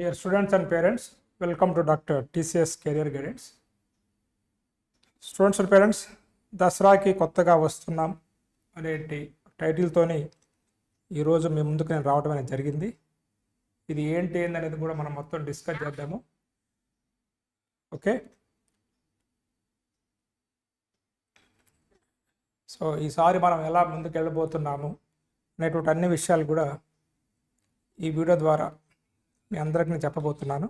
Dear students and parents, welcome to Dr. TCS Career Guidance. Students and parents దసరాకి కొత్తగా వస్తున్నాం అనేటి టైటిల్తోని ఈరోజు మీ ముందుకు నేను రావడం అనేది జరిగింది ఇది ఏంటి ఏంది అనేది కూడా మనం మొత్తం డిస్కస్ చేద్దాము ఓకే సో ఈసారి మనం ఎలా ముందుకు వెళ్ళబోతున్నాము అనేటువంటి అన్ని విషయాలు కూడా ఈ వీడియో ద్వారా మీ అందరికి నేను చెప్పబోతున్నాను.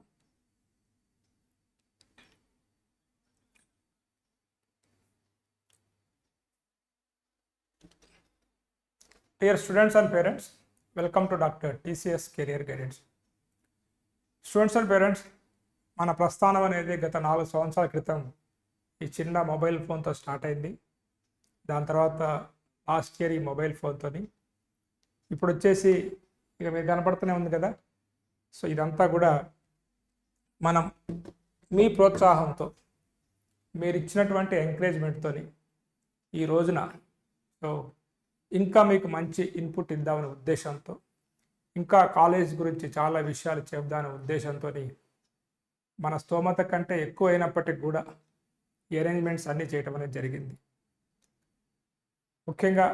Dear students and parents welcome to doctor TCS career guidance students and parents మన ప్రస్థానం అనేది గత నాలుగు సంవత్సరాల క్రితం ఈ చిన్న మొబైల్ ఫోన్తో స్టార్ట్ అయింది. దాని తర్వాత లాస్ట్ ఇయర్ ఈ మొబైల్ ఫోన్తో ఇప్పుడు వచ్చేసి ఇక మీకు కనపడుతూనే ఉంది కదా సో ఇదంతా కూడా మనం మీ ప్రోత్సాహంతో మీరు ఇచ్చినటువంటి ఎంకరేజ్మెంట్తోని ఈ రోజున సో ఇంకా మీకు మంచి ఇన్పుట్ ఇద్దామనే ఉద్దేశంతో ఇంకా కాలేజ్ గురించి చాలా విషయాలు చెప్దామనే ఉద్దేశంతో మన స్తోమత కంటే ఎక్కువ అయినప్పటికి కూడా ఈ అరేంజ్మెంట్స్ అన్నీ చేయటం అనేది జరిగింది. ముఖ్యంగా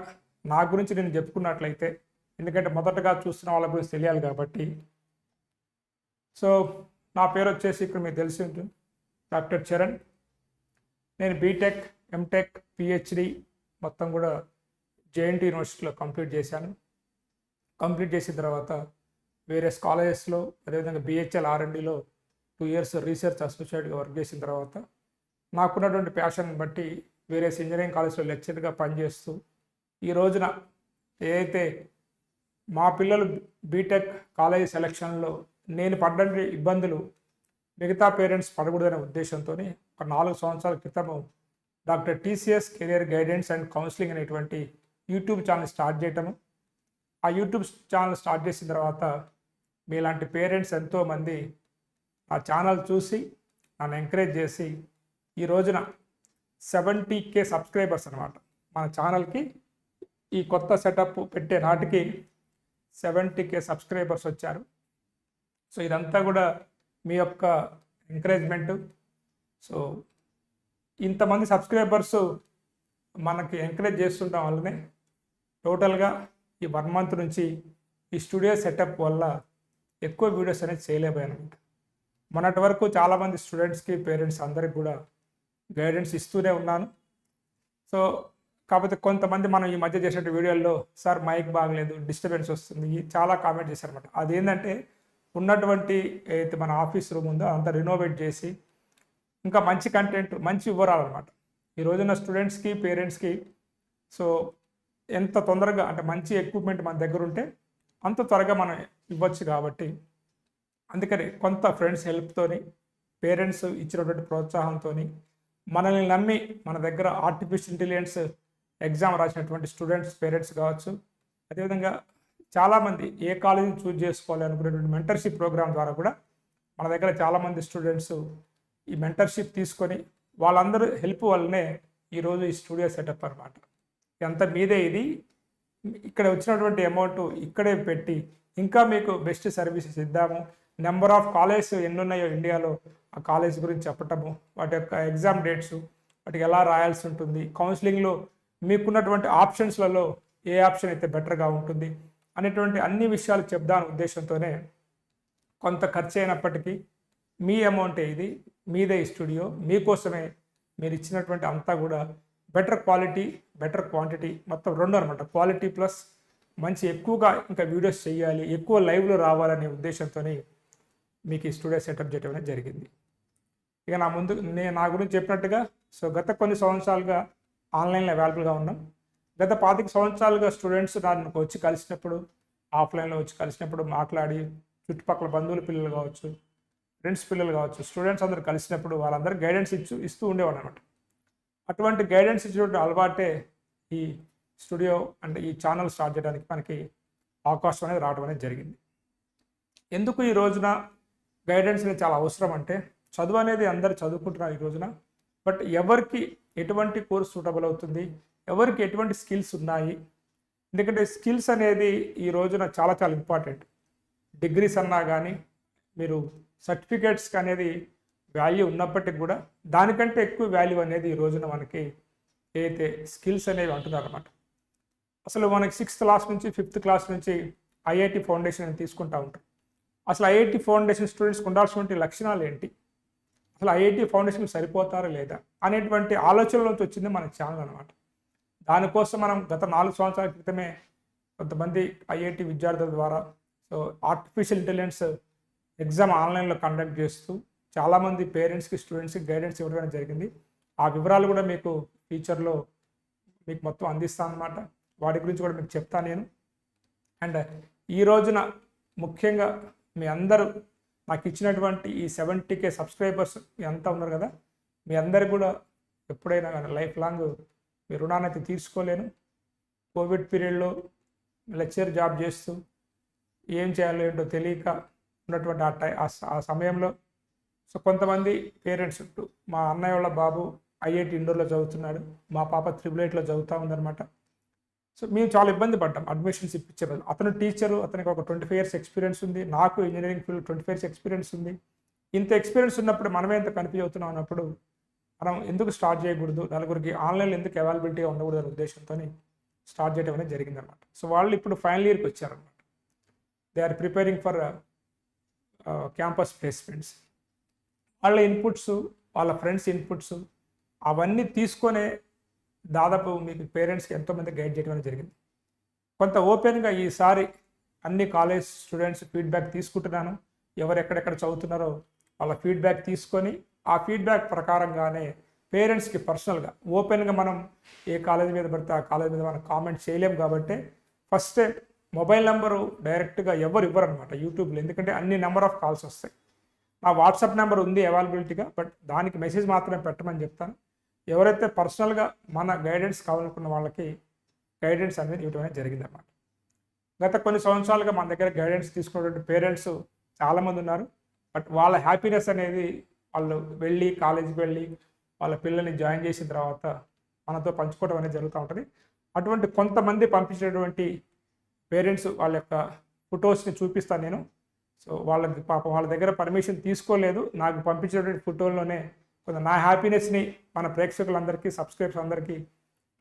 నా గురించి నేను చెప్పుకున్నట్లయితే ఎందుకంటే మొదటగా చూస్తున్న వాళ్ళ గురించి తెలియాలి కాబట్టి సో నా పేరు వచ్చేసి ఇక్కడ మీకు తెలిసి ఉంటుంది. డాక్టర్ చరణ్. నేను బీటెక్ ఎంటెక్ పిహెచ్డి మొత్తం కూడా జేఎన్టీ యూనివర్సిటీలో కంప్లీట్ చేశాను. కంప్లీట్ చేసిన తర్వాత వేరే కాలేజెస్లో అదేవిధంగా బిహెచ్ఎల్ ఆర్ఎండిలో టూ ఇయర్స్ రీసెర్చ్ అసోసియేట్గా వర్క్ చేసిన తర్వాత నాకున్నటువంటి ప్యాషన్ బట్టి వేరే ఇంజనీరింగ్ కాలేజ్లో లెక్చర్గా పనిచేస్తూ ఈ రోజున ఏదైతే మా పిల్లలు బీటెక్ కాలేజ్ సెలక్షన్లో నేను పడ్డ ఇబ్బందులు మిగతా పేరెంట్స్ పడకూడదనే ఉద్దేశంతో ఒక నాలుగు సంవత్సరాల క్రితము doctor TCS career guidance and counselling అనేటువంటి యూట్యూబ్ ఛానల్ స్టార్ట్ చేయటము. ఆ యూట్యూబ్ ఛానల్ స్టార్ట్ చేసిన తర్వాత మీలాంటి పేరెంట్స్ ఎంతోమంది ఆ ఛానల్ చూసి నన్ను ఎంకరేజ్ చేసి ఈ రోజున సెవెంటీ కే సబ్స్క్రైబర్స్ అనమాట మన ఛానల్కి. ఈ కొత్త సెటప్ పెట్టే నాటికి సెవెంటీ కే సబ్స్క్రైబర్స్ వచ్చారు. సో ఇదంతా కూడా మీ యొక్క ఎంకరేజ్మెంట్ సో ఇంతమంది సబ్స్క్రైబర్స్ మనకి ఎంకరేజ్ చేస్తుండడం వల్లనే టోటల్గా ఈ వన్ మంత్ నుంచి ఈ స్టూడియో సెటప్ వల్ల ఎక్కువ వీడియోస్ అనేది చేయలేకపోయాను మొన్నటి వరకు చాలామంది స్టూడెంట్స్కి పేరెంట్స్ అందరికి కూడా గైడెన్స్ ఇస్తూనే ఉన్నాను. సో కాకపోతే కొంతమంది మనం ఈ మధ్య చేసిన వీడియోల్లో సార్ మైక్ బాగలేదు డిస్టర్బెన్స్ వస్తుంది చాలా కామెంట్ చేశారనమాట అదేంటంటే ఉన్నటువంటి అయితే మన ఆఫీస్ రూమ్ ఉందో అంతా రినోవేట్ చేసి ఇంకా మంచి కంటెంట్ మంచి వివరాలు అనమాట ఈ రోజున స్టూడెంట్స్కి పేరెంట్స్కి సో ఎంత తొందరగా అంటే మంచి ఎక్విప్మెంట్ మన దగ్గర ఉంటే అంత త్వరగా మనం ఇవ్వచ్చు కాబట్టి అందుకని కొంత ఫ్రెండ్స్ హెల్ప్తోని పేరెంట్స్ ఇచ్చినటువంటి ప్రోత్సాహంతో మనల్ని నమ్మి మన దగ్గర ఆర్టిఫిషియల్ ఇంటెలిజెన్స్ ఎగ్జామ్ రాసినటువంటి స్టూడెంట్స్ పేరెంట్స్ కావచ్చు. అదేవిధంగా చాలామంది ఏ కాలేజీని చూజ్ చేసుకోవాలి అనుకునేటువంటి మెంటర్షిప్ ప్రోగ్రామ్ ద్వారా కూడా మన దగ్గర చాలామంది స్టూడెంట్స్ ఈ మెంటర్షిప్ తీసుకొని వాళ్ళందరూ హెల్ప్ వల్లనే ఈరోజు ఈ స్టూడియో సెటప్ అనమాట ఎంత మీదే ఇది. ఇక్కడ వచ్చినటువంటి అమౌంట్ ఇక్కడే పెట్టి ఇంకా మీకు బెస్ట్ సర్వీసెస్ ఇద్దాము. నెంబర్ ఆఫ్ కాలేజెస్ ఎన్ని ఉన్నాయో ఇండియాలో ఆ కాలేజ్ గురించి చెప్పటము వాటి యొక్క ఎగ్జామ్ డేట్స్ వాటికి ఎలా రాయాల్సి ఉంటుంది కౌన్సిలింగ్లో మీకున్నటువంటి ఆప్షన్స్లలో ఏ ఆప్షన్ అయితే బెటర్గా ఉంటుంది అనేటువంటి అన్ని విషయాలు చెప్దాను ఉద్దేశంతోనే కొంత ఖర్చు అయినప్పటికీ మీ అమౌంటే ఇది మీదే ఈ స్టూడియో మీకోసమే మీరు ఇచ్చినటువంటి అంతా కూడా బెటర్ క్వాలిటీ బెటర్ క్వాంటిటీ మొత్తం రెండు అనమాట క్వాలిటీ ప్లస్ మంచి ఎక్కువగా ఇంకా వీడియోస్ చేయాలి ఎక్కువ లైవ్లో రావాలనే ఉద్దేశంతో మీకు ఈ స్టూడియో సెటప్ చేయడం అనేది జరిగింది. ఇక నా ముందు నేను నా గురించి చెప్పినట్టుగా సో గత కొన్ని సంవత్సరాలుగా ఆన్లైన్లో అవైలబుల్గా ఉన్నాం. గత పాతిక సంవత్సరాలుగా స్టూడెంట్స్ నాకు వచ్చి కలిసినప్పుడు ఆఫ్లైన్లో వచ్చి కలిసినప్పుడు మాట్లాడి చుట్టుపక్కల బంధువుల పిల్లలు కావచ్చు ఫ్రెండ్స్ పిల్లలు కావచ్చు స్టూడెంట్స్ అందరు కలిసినప్పుడు వాళ్ళందరూ గైడెన్స్ ఇచ్చు ఇస్తూ ఉండేవాడు అనమాట అటువంటి గైడెన్స్ ఇచ్చినటువంటి అలవాటే ఈ స్టూడియో అంటే ఈ ఛానల్ స్టార్ట్ చేయడానికి మనకి అవకాశం అనేది రావడం అనేది జరిగింది. ఎందుకు ఈ రోజున గైడెన్స్ అనేది చాలా అవసరం అంటే చదువు అనేది అందరు చదువుకుంటున్నారు ఈ రోజున బట్ ఎవరికి ఎటువంటి కోర్స్ సూటబుల్ అవుతుంది ఎవరికి ఎటువంటి స్కిల్స్ ఉన్నాయి? ఎందుకంటే స్కిల్స్ అనేది ఈ రోజున చాలా చాలా ఇంపార్టెంట్. డిగ్రీస్ అన్నా కానీ మీరు సర్టిఫికేట్స్కి అనేది వాల్యూ ఉన్నప్పటికీ కూడా దానికంటే ఎక్కువ వాల్యూ అనేది ఈ రోజున మనకి ఏదైతే స్కిల్స్ అనేవి అంటున్నారన్నమాట. అసలు మనకి సిక్స్త్ క్లాస్ నుంచి ఫిఫ్త్ క్లాస్ నుంచి ఐఐటి ఫౌండేషన్ అని తీసుకుంటా ఉంటాం. అసలు ఐఐటి ఫౌండేషన్ స్టూడెంట్స్కి ఉండాల్సినటువంటి లక్షణాలు ఏంటి? అసలు ఐఐటి ఫౌండేషన్ సరిపోతారా లేదా? అనేటువంటి ఆలోచనలోంచి వచ్చింది మన ఛానల్ అనమాట దానికోసం మనం గత నాలుగు సంవత్సరాల క్రితమే కొంతమంది ఐఐటి విద్యార్థుల ద్వారా సో ఆర్టిఫిషియల్ ఇంటెలిజెన్స్ ఎగ్జామ్ ఆన్లైన్లో కండక్ట్ చేస్తూ చాలామంది పేరెంట్స్కి స్టూడెంట్స్కి గైడెన్స్ ఇవ్వడం జరిగింది. ఆ వివరాలు కూడా మీకు ఫ్యూచర్లో మీకు మొత్తం అందిస్తాను అనమాట వాటి గురించి కూడా మీకు చెప్తాను నేను. అండ్ ఈ రోజున ముఖ్యంగా మీ అందరూ నాకు ఇచ్చినటువంటి ఈ సెవెంటీ కే సబ్స్క్రైబర్స్ ఎంత ఉన్నారు కదా? మీ అందరు కూడా ఎప్పుడైనా కానీ లైఫ్ లాంగ్ మీ రుణాన్ని అయితే తీర్చుకోలేను. కోవిడ్ పీరియడ్లో లెక్చర్ జాబ్ చేస్తూ ఏం చేయాలో ఏంటో తెలియక ఉన్నటువంటి ఆ టై ఆ సమయంలో సో కొంతమంది పేరెంట్స్ మా అన్నయ్య వాళ్ళ బాబు ఐఐటి ఇండోర్లో చదువుతున్నాడు. మా పాప త్రిబుల్ ఎయిట్లో చదువుతూ ఉందన్నమాట. సో మేము చాలా ఇబ్బంది పడ్డాం. అడ్మిషన్స్ ఇప్పించే అతను టీచరు అతనికి ఒక ట్వంటీ ఫైవ్ ఇయర్స్ ఎక్స్పీరియన్స్ ఉంది. నాకు engineering field twenty five years experience ఉంది. ఇంత ఎక్స్పీరియన్స్ ఉన్నప్పుడు మనమే ఇంత కన్ఫ్యూజ్ అవుతున్నాం అన్నప్పుడు మనం ఎందుకు స్టార్ట్ చేయకూడదు? నలుగురికి ఆన్లైన్లో ఎందుకు అవైలబిలిటీగా ఉండకూడదు అనే ఉద్దేశంతో స్టార్ట్ చేయడం అనేది జరిగిందనమాట. సో వాళ్ళు ఇప్పుడు ఫైనల్ ఇయర్కి వచ్చారనమాట. They are preparing for campus placements. వాళ్ళ ఇన్పుట్స్ వాళ్ళ ఫ్రెండ్స్ ఇన్పుట్స్ అవన్నీ తీసుకొనే దాదాపు మీకు పేరెంట్స్కి ఎంతోమంది గైడ్ చేయడం అనేది జరిగింది. కొంత ఓపెన్గా ఈసారి అన్ని కాలేజ్ స్టూడెంట్స్ ఫీడ్బ్యాక్ తీసుకుంటున్నాను. ఎవరు ఎక్కడెక్కడ చదువుతున్నారో వాళ్ళ ఫీడ్బ్యాక్ తీసుకొని ఆ ఫీడ్బ్యాక్ ప్రకారంగానే పేరెంట్స్కి పర్సనల్గా ఓపెన్గా మనం ఏ కాలేజ్ మీద పడితే ఆ కాలేజ్ మీద మనం కామెంట్ చేయలేం కాబట్టి ఫస్ట్ మొబైల్ నెంబరు డైరెక్ట్గా ఎవరు ఇవ్వరు అనమాట యూట్యూబ్లో. ఎందుకంటే అన్ని నెంబర్ ఆఫ్ కాల్స్ వస్తాయి. నా వాట్సాప్ నెంబర్ ఉంది అవైలబిలిటీగా బట్ దానికి మెసేజ్ మాత్రమే పెట్టమని చెప్తాను. ఎవరైతే పర్సనల్గా మన గైడెన్స్ కావాలనుకున్న వాళ్ళకి గైడెన్స్ అనేది ఇవ్వడం అనేది జరిగిందన్నమాట గత కొన్ని సంవత్సరాలుగా మన దగ్గర గైడెన్స్ తీసుకున్నటువంటి పేరెంట్స్ చాలామంది ఉన్నారు. బట్ వాళ్ళ హ్యాపీనెస్ అనేది వాళ్ళు వెళ్ళి కాలేజీకి వెళ్ళి వాళ్ళ పిల్లల్ని జాయిన్ చేసిన తర్వాత మనతో పంచుకోవడం అనేది జరుగుతూ ఉంటుంది. అటువంటి కొంతమంది పంపించినటువంటి పేరెంట్స్ వాళ్ళ యొక్క ఫొటోస్ని చూపిస్తాను నేను. సో వాళ్ళకి పాపం వాళ్ళ దగ్గర పర్మిషన్ తీసుకోలేదు. నాకు పంపించినటువంటి ఫోటోల్లోనే కొంత నా హ్యాపీనెస్ని మన ప్రేక్షకులందరికీ సబ్స్క్రైబర్స్ అందరికీ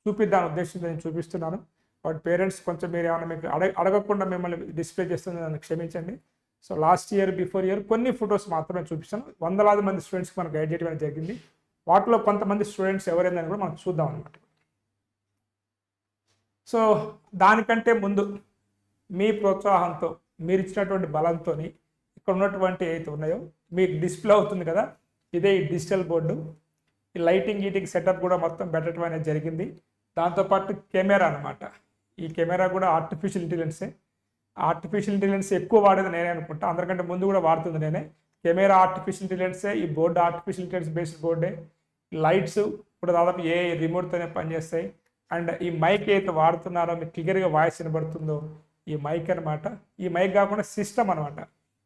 చూపిద్దాని ఉద్దేశంతో నేను చూపిస్తున్నాను. వాటి పేరెంట్స్ కొంచెం మీరు ఏమైనా మీకు అడగ అడగకుండా మిమ్మల్ని డిస్ప్లే చేస్తుంది నన్ను క్షమించండి. So last year before year కొన్ని ఫొటోస్ మాత్రమే చూపిస్తాను. వందలాది మంది స్టూడెంట్స్కి మనం గైడ్ చేయడం జరిగింది. వాటిలో కొంతమంది స్టూడెంట్స్ ఎవరైందని కూడా మనం చూద్దాం అనమాట సో దానికంటే ముందు మీ ప్రోత్సాహంతో మీరు ఇచ్చినటువంటి బలంతో ఇక్కడ ఉన్నటువంటి ఏవైతే ఉన్నాయో మీకు డిస్ప్లే అవుతుంది కదా ఇదే ఈ డిజిటల్ బోర్డు. ఈ లైటింగ్ గీటింగ్ సెటప్ కూడా మొత్తం పెట్టడం అనేది జరిగింది. దాంతోపాటు కెమెరా అనమాట ఈ కెమెరా కూడా ఆర్టిఫిషియల్ ఇంటెలిజెన్సే ఆర్టిఫిషియల్ ఇంటెలిజెన్స్ ఎక్కువ వాడేది నేనే అనుకుంటా. అందరికంటే ముందు కూడా వాడుతుంది నేనే. కెమెరా ఆర్టిఫిషియల్ ఇంటెలిజెన్సే ఈ బోర్డు ఆర్టిఫిషియల్ ఇంటెలిజెన్స్ బేస్డ్ బోర్డే లైట్స్ ఇప్పుడు దాదాపు ఏ రిమోట్తోనే పనిచేస్తాయి. అండ్ ఈ మైక్ ఏదైతే వాడుతున్నారో మీకు క్లియర్గా వాయిస్ వినబడుతుందో ఈ మైక్ అనమాట ఈ మైక్ కాకుండా సిస్టమ్ అనమాట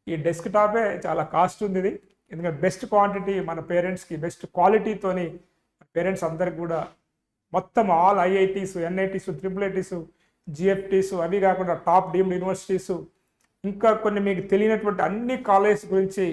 ఈ డెస్క్ టాపే చాలా కాస్ట్ ఉంది ఇది. ఎందుకంటే బెస్ట్ క్వాంటిటీ మన పేరెంట్స్కి బెస్ట్ క్వాలిటీతోని పేరెంట్స్ అందరికి కూడా మొత్తం all IITs NITs triple ITs GFTIs అవి కాకుండా టాప్ డీమ్డ్ యూనివర్సిటీస్ ఇంకా కొన్ని మీకు తెలియనటువంటి అన్ని కాలేజ్ గురించి